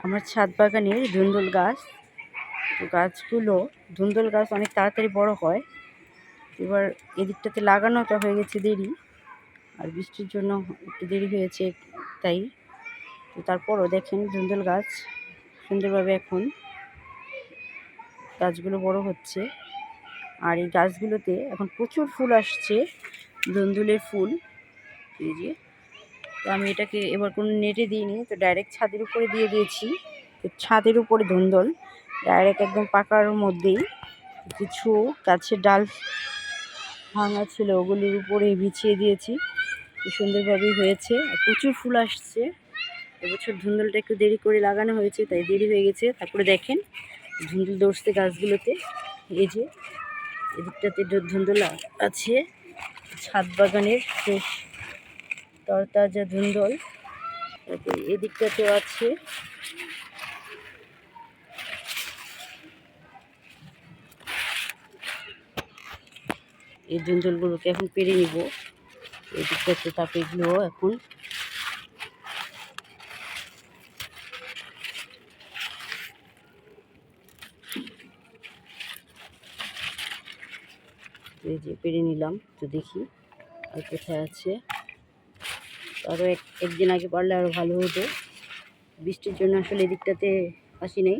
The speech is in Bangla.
আমার ছাদ বাগানের ধুন্দুল গাছ। তো গাছগুলো, ধুন্দুল গাছ অনেক তাড়াতাড়ি বড় হয়। এবার এদিকটাতে লাগানোটা হয়ে গেছে দেরি। আর বৃষ্টির জন্য একটু দেরি হয়েছে, তাই। তো তারপরও দেখেন ধুন্দুল গাছ সুন্দরভাবে এখন গাছগুলো বড় হচ্ছে। আর এই গাছগুলোতে এখন প্রচুর ফুল আসছে, ধুন্দুলের ফুল। এই যে তো আমি এটাকে এবার কোনো নেটে দিইনি, তো ডাইরেক্ট ছাদের উপরে দিয়ে দিয়েছি। তো ছাদের উপরে ধুন্দল ডাইরেক্ট একদম পাকার মধ্যেই কিছু গাছের ডাল ভাঙা ছিল, ওগুলির উপরে বিছিয়ে দিয়েছি। খুব সুন্দরভাবেই হয়েছে প্রচুর ফুল আসছে। এবছর ধুন্দলটা একটু দেরি করে লাগানো হয়েছে, তাই দেরি হয়ে গেছে। তারপরে দেখেন, ধুন্দুল দৌড়ছে গাছগুলোতে। এই যে, এদিকটাতে ধুন্দুল আছে, ছাদ বাগানের শেষ তরতাজা ধুন্দল তারপরে এদিকটাতেও আছে। এই ধুন্দুলগুলোকে এখন পেরে নিব। এদিকটাতে তারপরে এগুলো এখন এই যে পেরে নিলাম, তো দেখি আর কোথায় আছে। আরও এক একদিন আগে পারলে আরও ভালো হতো। বৃষ্টির জন্য আসলে এদিকটাতে আসি নাই।